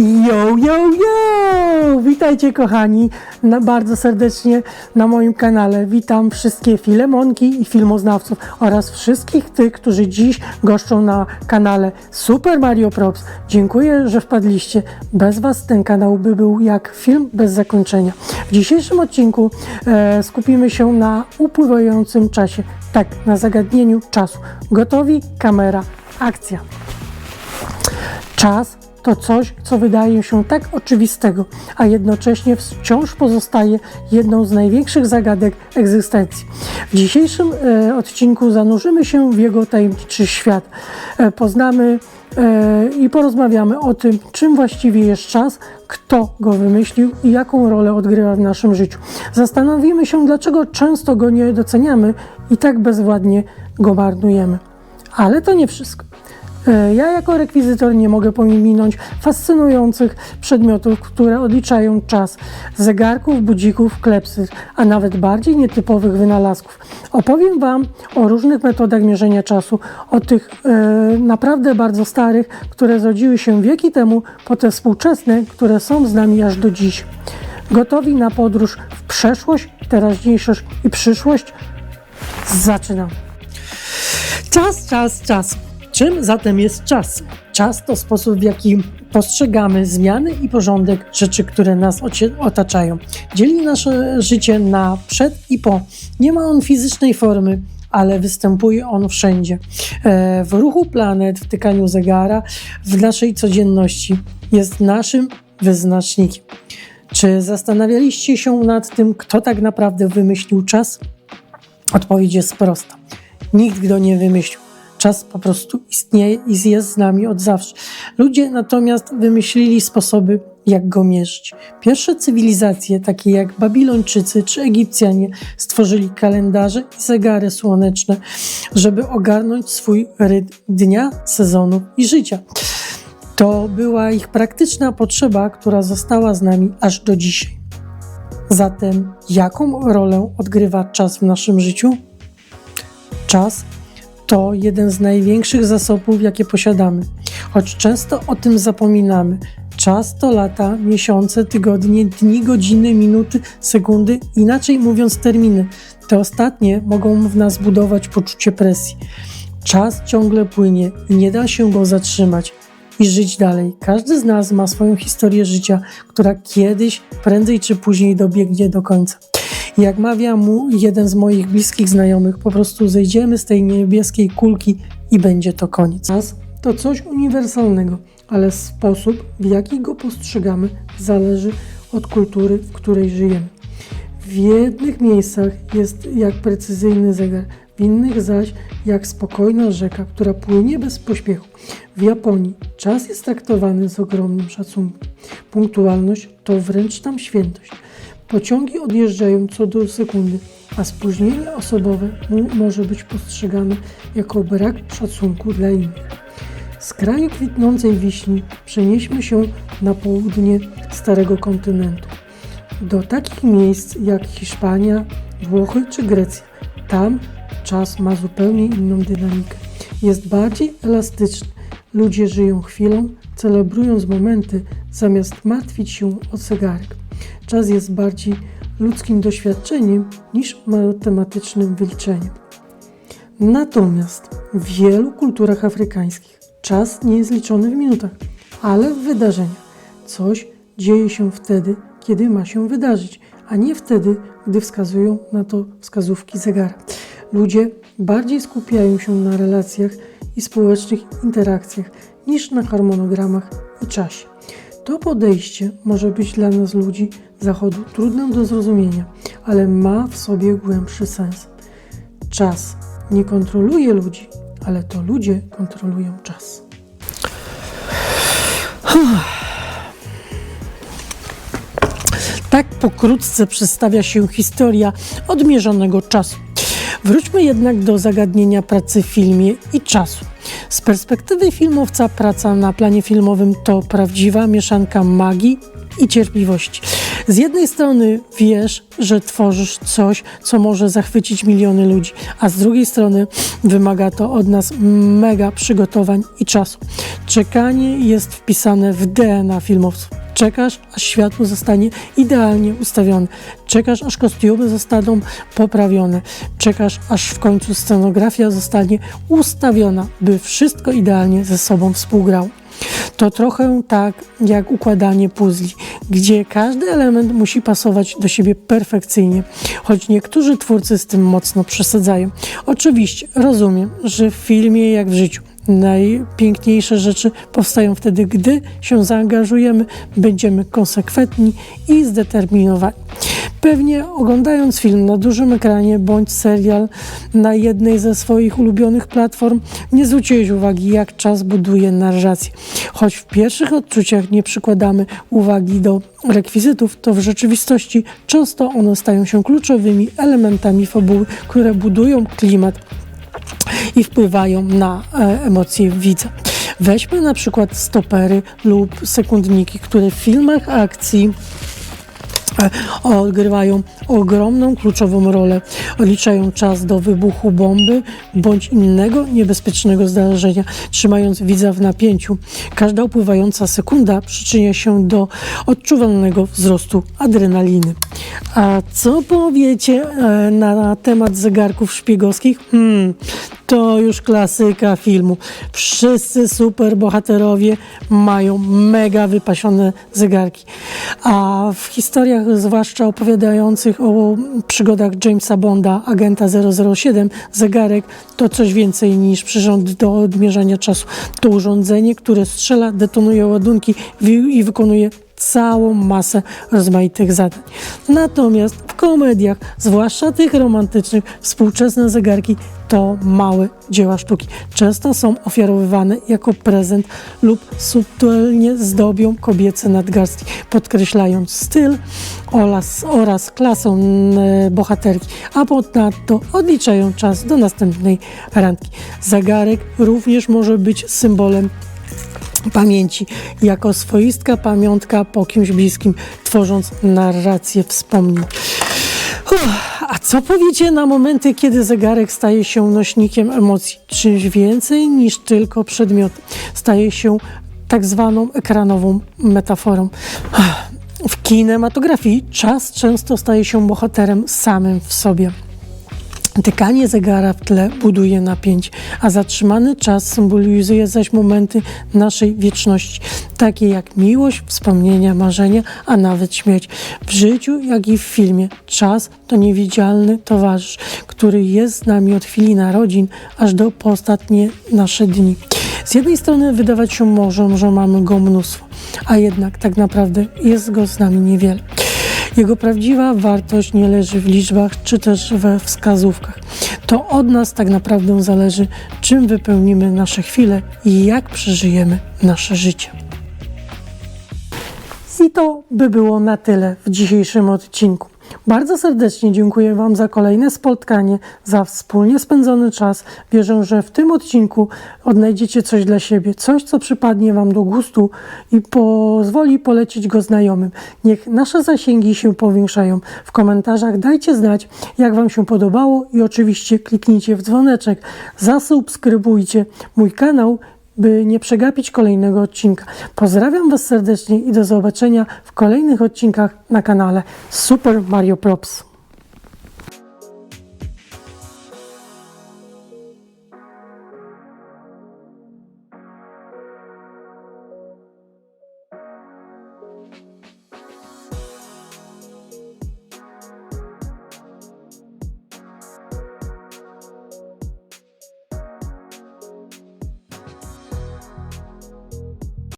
Yo, yo, yo! Witajcie kochani na, bardzo serdecznie na moim kanale. Witam wszystkie filemonki i filmoznawców oraz wszystkich tych, którzy dziś goszczą na kanale Super Mario Props. Dziękuję, że wpadliście. Bez Was ten kanał by był jak film bez zakończenia. W dzisiejszym odcinku e, skupimy się na upływającym czasie. Tak, na zagadnieniu czasu. Gotowi? Kamera, akcja. Czas to coś, co wydaje się tak oczywistego, a jednocześnie wciąż pozostaje jedną z największych zagadek egzystencji. W dzisiejszym e, odcinku zanurzymy się w jego tajemniczy świat. E, poznamy e, i porozmawiamy o tym, czym właściwie jest czas, kto go wymyślił i jaką rolę odgrywa w naszym życiu. Zastanowimy się, dlaczego często go nie doceniamy i tak bezwładnie go marnujemy. Ale to nie wszystko. E, Ja jako rekwizytor nie mogę pominąć fascynujących przedmiotów, które odliczają czas. Zegarków, budzików, klepsy, a nawet bardziej nietypowych wynalazków. Opowiem Wam o różnych metodach mierzenia czasu, o tych e, naprawdę bardzo starych, które zrodziły się wieki temu, po te współczesne, które są z nami aż do dziś. Gotowi na podróż w przeszłość, teraźniejszość i przyszłość? Zaczynam. Czas, czas, czas. Czym zatem jest czas? Czas to sposób, w jaki postrzegamy zmiany i porządek rzeczy, które nas otaczają. Dzieli nasze życie na przed i po. Nie ma on fizycznej formy, ale występuje on wszędzie. E, W ruchu planet, w tykaniu zegara, w naszej codzienności. Jest naszym wyznacznikiem. Czy zastanawialiście się nad tym, kto tak naprawdę wymyślił czas? Odpowiedź jest prosta. Nikt go nie wymyślił. Czas po prostu istnieje i jest z nami od zawsze. Ludzie natomiast wymyślili sposoby, jak go mierzyć. Pierwsze cywilizacje, takie jak Babilończycy czy Egipcjanie, stworzyli kalendarze i zegary słoneczne, żeby ogarnąć swój rytm dnia, sezonu i życia. To była ich praktyczna potrzeba, która została z nami aż do dzisiaj. Zatem, jaką rolę odgrywa czas w naszym życiu? Czas to jeden z największych zasobów, jakie posiadamy, choć często o tym zapominamy. Czas to lata, miesiące, tygodnie, dni, godziny, minuty, sekundy, inaczej mówiąc terminy. Te ostatnie mogą w nas budować poczucie presji. Czas ciągle płynie i nie da się go zatrzymać i żyć dalej. Każdy z nas ma swoją historię życia, która kiedyś, prędzej czy później dobiegnie do końca. Jak mawia mu jeden z moich bliskich znajomych, po prostu zejdziemy z tej niebieskiej kulki i będzie to koniec. Czas to coś uniwersalnego, ale sposób, w jaki go postrzegamy, zależy od kultury, w której żyjemy. W jednych miejscach jest jak precyzyjny zegar, w innych zaś jak spokojna rzeka, która płynie bez pośpiechu. W Japonii czas jest traktowany z ogromnym szacunkiem. Punktualność to wręcz tam świętość. Pociągi odjeżdżają co do sekundy, a spóźnienie osobowe może być postrzegane jako brak szacunku dla innych. Z kraju kwitnącej wiśni przenieśmy się na południe Starego Kontynentu. Do takich miejsc jak Hiszpania, Włochy czy Grecja. Tam czas ma zupełnie inną dynamikę. Jest bardziej elastyczny. Ludzie żyją chwilą, celebrując momenty, zamiast martwić się o zegarek. Czas jest bardziej ludzkim doświadczeniem niż matematycznym wyliczeniem. Natomiast w wielu kulturach afrykańskich czas nie jest liczony w minutach, ale w wydarzeniach. Coś dzieje się wtedy, kiedy ma się wydarzyć, a nie wtedy, gdy wskazują na to wskazówki zegara. Ludzie bardziej skupiają się na relacjach i społecznych interakcjach niż na harmonogramach i czasie. To podejście może być dla nas ludzi zachodu trudne do zrozumienia, ale ma w sobie głębszy sens. Czas nie kontroluje ludzi, ale to ludzie kontrolują czas. Tak pokrótce przedstawia się historia odmierzonego czasu. Wróćmy jednak do zagadnienia pracy w filmie i czasu. Z perspektywy filmowca praca na planie filmowym to prawdziwa mieszanka magii i cierpliwości. Z jednej strony wiesz, że tworzysz coś, co może zachwycić miliony ludzi, a z drugiej strony wymaga to od nas mega przygotowań i czasu. Czekanie jest wpisane w DNA filmowców. Czekasz, aż światło zostanie idealnie ustawione. Czekasz, aż kostiumy zostaną poprawione. Czekasz, aż w końcu scenografia zostanie ustawiona, by wszystko idealnie ze sobą współgrało. To trochę tak jak układanie puzli, gdzie każdy element musi pasować do siebie perfekcyjnie, choć niektórzy twórcy z tym mocno przesadzają. Oczywiście rozumiem, że w filmie jak w życiu Najpiękniejsze rzeczy powstają wtedy, gdy się zaangażujemy, będziemy konsekwentni i zdeterminowani. Pewnie oglądając film na dużym ekranie bądź serial na jednej ze swoich ulubionych platform, nie zwróciłeś uwagi, jak czas buduje narrację. Choć w pierwszych odczuciach nie przykładamy uwagi do rekwizytów, to w rzeczywistości często one stają się kluczowymi elementami fabuły, które budują klimat i wpływają na e, emocje widza. Weźmy na przykład stopery lub sekundniki, które w filmach akcji E, odgrywają ogromną, kluczową rolę. Odliczają czas do wybuchu bomby bądź innego niebezpiecznego zdarzenia, trzymając widza w napięciu. Każda upływająca sekunda przyczynia się do odczuwalnego wzrostu adrenaliny. A co powiecie e, na temat zegarków szpiegowskich? Hmm, to już klasyka filmu. Wszyscy superbohaterowie mają mega wypasione zegarki. A w historiach, zwłaszcza opowiadających o przygodach Jamesa Bonda, agenta 007, zegarek to coś więcej niż przyrząd do odmierzania czasu. To urządzenie, które strzela, detonuje ładunki i wykonuje całą masę rozmaitych zadań. Natomiast w komediach, zwłaszcza tych romantycznych, współczesne zegarki to małe dzieła sztuki. Często są ofiarowywane jako prezent lub subtelnie zdobią kobiece nadgarstki, podkreślając styl oraz, oraz klasę bohaterki, a ponadto odliczają czas do następnej randki. Zegarek również może być symbolem pamięci jako swoistka pamiątka po kimś bliskim, tworząc narrację wspomnień. Uff, a co powiecie na momenty, kiedy zegarek staje się nośnikiem emocji? Czymś więcej niż tylko przedmiot. Staje się tak zwaną ekranową metaforą. W kinematografii czas często staje się bohaterem samym w sobie. Tykanie zegara w tle buduje napięcie, a zatrzymany czas symbolizuje zaś momenty naszej wieczności, takie jak miłość, wspomnienia, marzenia, a nawet śmierć. W życiu, jak i w filmie, czas to niewidzialny towarzysz, który jest z nami od chwili narodzin aż do ostatnie nasze dni. Z jednej strony wydawać się może, że mamy go mnóstwo, a jednak tak naprawdę jest go z nami niewiele. Jego prawdziwa wartość nie leży w liczbach czy też we wskazówkach. To od nas tak naprawdę zależy, czym wypełnimy nasze chwile i jak przeżyjemy nasze życie. I to by było na tyle w dzisiejszym odcinku. Bardzo serdecznie dziękuję Wam za kolejne spotkanie, za wspólnie spędzony czas. Wierzę, że w tym odcinku odnajdziecie coś dla siebie, coś, co przypadnie Wam do gustu i pozwoli polecić go znajomym. Niech nasze zasięgi się powiększają. W komentarzach dajcie znać, jak Wam się podobało i oczywiście kliknijcie w dzwoneczek, zasubskrybujcie mój kanał by nie przegapić kolejnego odcinka. Pozdrawiam Was serdecznie i do zobaczenia w kolejnych odcinkach na kanale Super Mario Props.